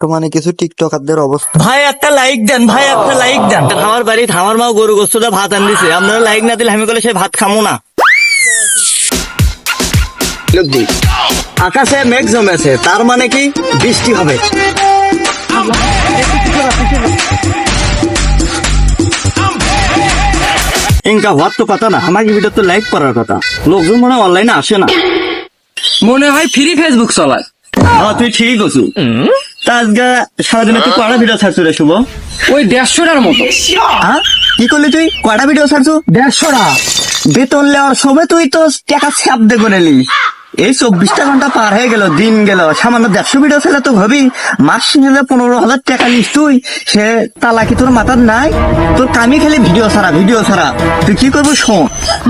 বর্তমানে কিছু টিকটকারদের অবস্থা। ভাই একটা লাইক দেন ভাই একটা লাইক দেন। আমার বাড়ি আমার মাও গরু গোস্তটা ভাত আন দিছে আপনারা লাইক না দিলে আমি বলে সেই ভাত খামো না। আকাশে মেঘ জমেছে তার মানে কি বৃষ্টি হবে। ইনকা হওয়ার তো কথা না আমার ভিডিও তো লাইক করার কথা। লোকজন মনে অনলাইনে আসে না। মনে হয় ফ্রি ফেসবুক চলায়। হ্যাঁ তুই ঠিক আছো তা আজকে সারাদিনে তুই ভিডিও ছাড়ছো রে শুভ? ওই দেড়শোটার মতো। হ্যাঁ? কি করলি তুই? ভিডিও ছাড়ছো? দেড়শোটা। বেতন লেওয়ার সময় তুই তো টাকা করে নিলি এই চব্বিশটা ঘণ্টা পার হয়ে গেল দিন গেল। সামান্য দেড়শো ভিডিও ছেলে তো ভাবি মাস শেষে পনেরো হাজার টাকা নিস তুই। সে তালা কি তোর মাথার নাই। তোর কামি খালি ভিডিও ছাড়া ভিডিও ছাড়া। তুই কি করবি শোন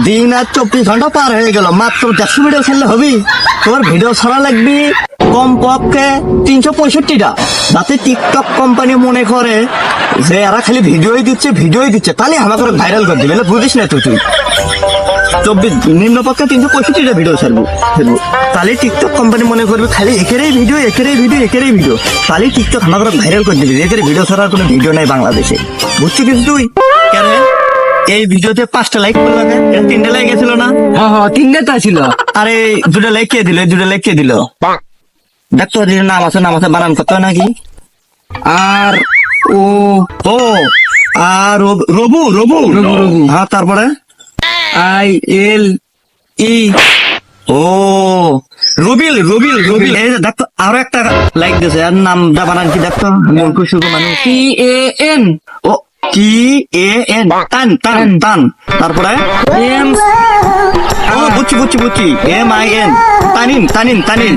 দিন আর চব্বিশ ঘণ্টা পার হয়ে গেল মাত্র দেড়শো ভিডিও ছাড়লে হবি তোর ভিডিও ছাড়া লাগবি। কম পক্ষে তিনশো পঁয়ষট্টিটা। যাতে টিকটক কোম্পানি মনে করে যে এরা খালি ভিডিওই দিচ্ছে ভিডিওই দিচ্ছে। তাহলে আমাকে ভাইরাল করে দিবে। বুঝিস না তুই তুই। চব্বিশ নিম্ন পক্ষে তিনশো পঁয়ষট্টিটা ভিডিও ছাড়বো ছাড়বো। তাহলে টিকটক কোম্পানি মনে করবে খালি একেরই ভিডিও একেরই ভিডিও একেরই ভিডিও তাহলে টিকটক আমাকে ভাইরাল করে দিবি। একের ভিডিও ছাড়ার কোনো ভিডিও নাই বাংলাদেশে। বুঝছি কিছু তুই? কেন এই ভিডিওতে পাঁচটা লাইক করল না তিনটা লাইক গেছিল না? হ্যাঁ হ্যাঁ তিনটা ছিল। আরে দুটা লাইক কে দিল? দুটা লাইক কে দিল? দেখতো নাম আছে নাম আছে বানান করতে নাকি? আর ও ও আর রবু রবু। হ্যাঁ তারপরে? আই এল ই। ও রবিল রবিল রবিল। এই যে দেখতো আরও একটা লাইক দিয়েছে। আর নামটা বানান কি দেখতো মূর্খ শুধু মানুষ টি A N O T A N টান টান টান। তারপরে? এম বুঝছি বুঝছি এম আই এন তানিন তানিন তানিন।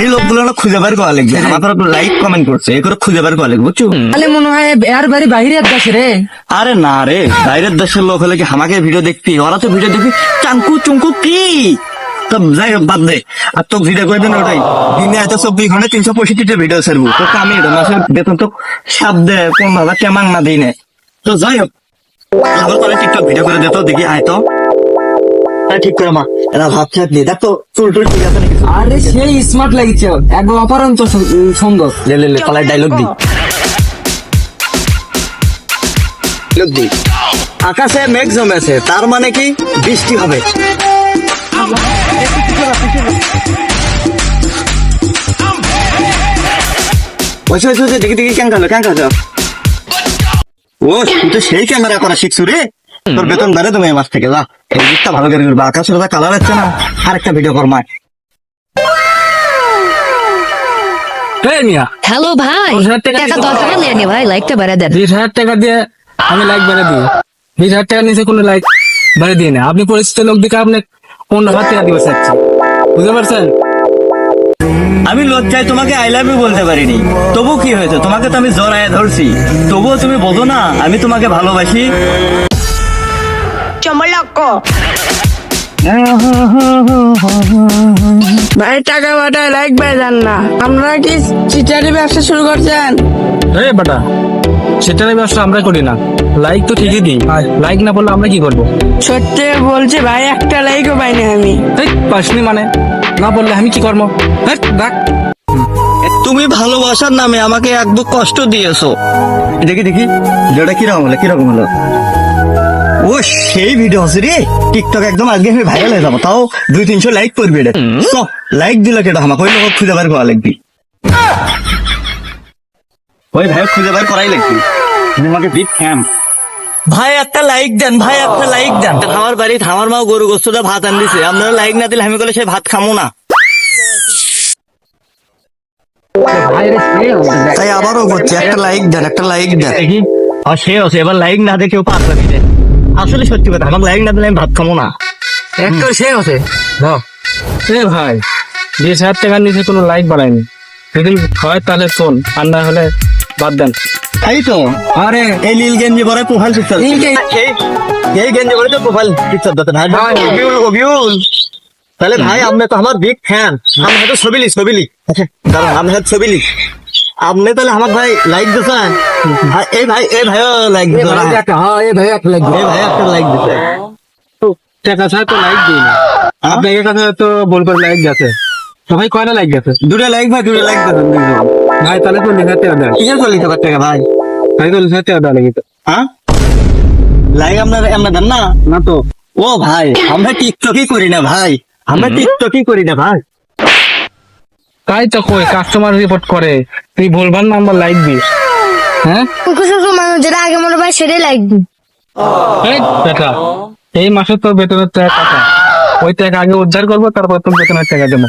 এই লোকগুলো না খুঁজে বের করা লাগবে। আমার লাইক কমেন্ট করছে। করে খুঁজে বের করা লাগবে বুঝছ? তাহলে মনে হয় এর বাড়ি বাইরে দেশে রে। আরে না রে বাইরের দেশের লোক হলে কি আমাকে ভিডিও দেখবি ওরা তো ভিডিও দেখবি চাঙ্কু চুঙ্কু কি? যাই হোক বাদ দে। আর তো ভিডিও করে দেন ওটাই। দিনে এত চব্বিশ ঘণ্টা তিনশো পঁয়ষট্টিটা ভিডিও ছাড়বো তো আমি মাসের বেতন তো সাপ দে কোন ভাবে কেমন না দিই না তো যাই হোক আবার টিকটক ভিডিও করে দে তো দেখি আয় তো। আরে ঠিক করে মা। এরা ভাব চাপ দিয়ে দেখ তো চুল টুল ঠিক আছে নাকি? আরে সেই স্মার্ট লাগছে। একদম অপারন্ত সুন্দর। লে লে লে পালায় ডায়লগ দি ডায়লগ দি আকাশে মেঘ জমেছে তার মানে কি? বৃষ্টি হবে। ওইসে দেখি দেখি কেন খালো কেন খালো ও তুই তো সেই ক্যামেরা করা শিখছু রে। তোর বেতন তুমি এই মাস থেকে যা। এই দিকটা ভালো করে করবে। কালার হচ্ছে না। আরেকটা ভিডিও কর মায়। হ্যালো ভাই টাকা টাকা দিতে দশ টাকা নিয়ে নে ভাই লাইকটা বাড়া দেন। বিশ হাজার টাকা দিয়ে আমি লাইক বেড়ে দিই। বিশ হাজার টাকা নিচে কোনো লাইক বেড়ে দিই না। আপনি পরিচিত লোক দিকে আপনি পনেরো হাজার টাকা দিবে চাচ্ছেন বুঝতে পারছেন? আমি লজ্জায় তোমাকে আই লাভ ইউ বলতে পারিনি। তবু কি হয়েছে? তোমাকে তো আমি জড়ায় ধরছি। তবুও তুমি বোঝো না আমি তোমাকে ভালোবাসি। ভাই টাকা লাইক ভাই যান না। আপনারা কি চিটারি ব্যবসা শুরু করছেন? রে বেটা সেটারই ব্যবসা আমরা করি না। লাইক তো ঠিকই দিই লাইক না বললে আমরা কি করব? সত্যি বলছে ভাই একটা লাইকও পাইনি আমি। এই পাসনি মানে? না বললে আমি কি করব? রাখ তুমি ভালোবাসার নামে আমাকে এক বুক কষ্ট দিয়েছ। দেখি দেখি। ভিডিওটা কীরকম হলো কীরকম হলো? ও সেই ভিডিও আছে রে। টিকটক একদম আজকে আমি ভাইরাল হয়ে যাব। তাও দুই তিনশো লাইক করবি রে। লাইক দিল কেটা আমাকে ওই লোক খুঁজে বার করা লাগবি। ওই ভাই খুঁজে বার করাই লাগবি। তুমি আমাকে বিগ ফ্যান ভাই একটা লাইক দেন ভাই একটা লাইক দেন। আমার বাড়ি আমার মাও গরু গোস্তটা ভাত আন দিছে আপনারা লাইক না দিলে আমি বলে সে ভাত খামো না। তাই আবারও করছে একটা লাইক দেন একটা লাইক দেন। দেখি। আর সে আছে এবার লাইক না দেখে কেউ দিতে আসলে সত্যি কথা আমাকে লাইক না দিলে আমি ভাত খাব না। একটা সে আছে। এ ভাই বিশ হাজার টাকার নিচে কোনো লাইক বাড়ায়নি। যদি হয় তাহলে ফোন আর না হলে বাদ দেন। তাই তো। আরে এই নীল গেঞ্জি পরে প্রোফাইল পিকচার এই গেঞ্জি পরে তো প্রোফাইল পিকচার দিতে ভাই। অবিউল অবিউল তাহলে ভাই আপনি তো আমার বিগ ফ্যান আমি হয়তো ছবি লিখ ছবি লিখ। আচ্ছা দাঁড়ান আমি হয়তো ছবি লিখ। আপনি তাহলে আমার ভাই লাইক দিচ্ছেন ভাই এই ভাই এই ভাইও লাইক দিচ্ছেন হ্যাঁ এ ভাই একটা লাইক এই ভাই একটা লাইক দিচ্ছে টাকা ছাড়া তো লাইক দিই না। আপনার কাছে তো বল করে লাইক গেছে। সবাই কয়টা লাইক গেছে? দুটা লাইক ভাই দুটা লাইক ভাই তাহলে হাজার টাকা দেয় কিসের হাজার টাকা ভাই ভাই। চল্লিশ হাজার টাকা দেওয়া লাগবে হ্যাঁ? লাইক আপনার আপনার দেন না। না তো। ও ভাই আমরা টিকটকই করি না ভাই। আমরা টিকটকই করি না ভাই। তাই তো কই কাস্টমার রিপোর্ট করে। তুই ভুলভাল নাম্বার লাইক দিস। হ্যাঁ? কুকুর মানুষ যেটা আগে মনে পায় সেটাই দি এই টাকা এই মাসে তোর বেতনের টাকা টাকা ওই টাকা আগে উদ্ধার করব তারপর তোর বেতনের টাকা দেবো।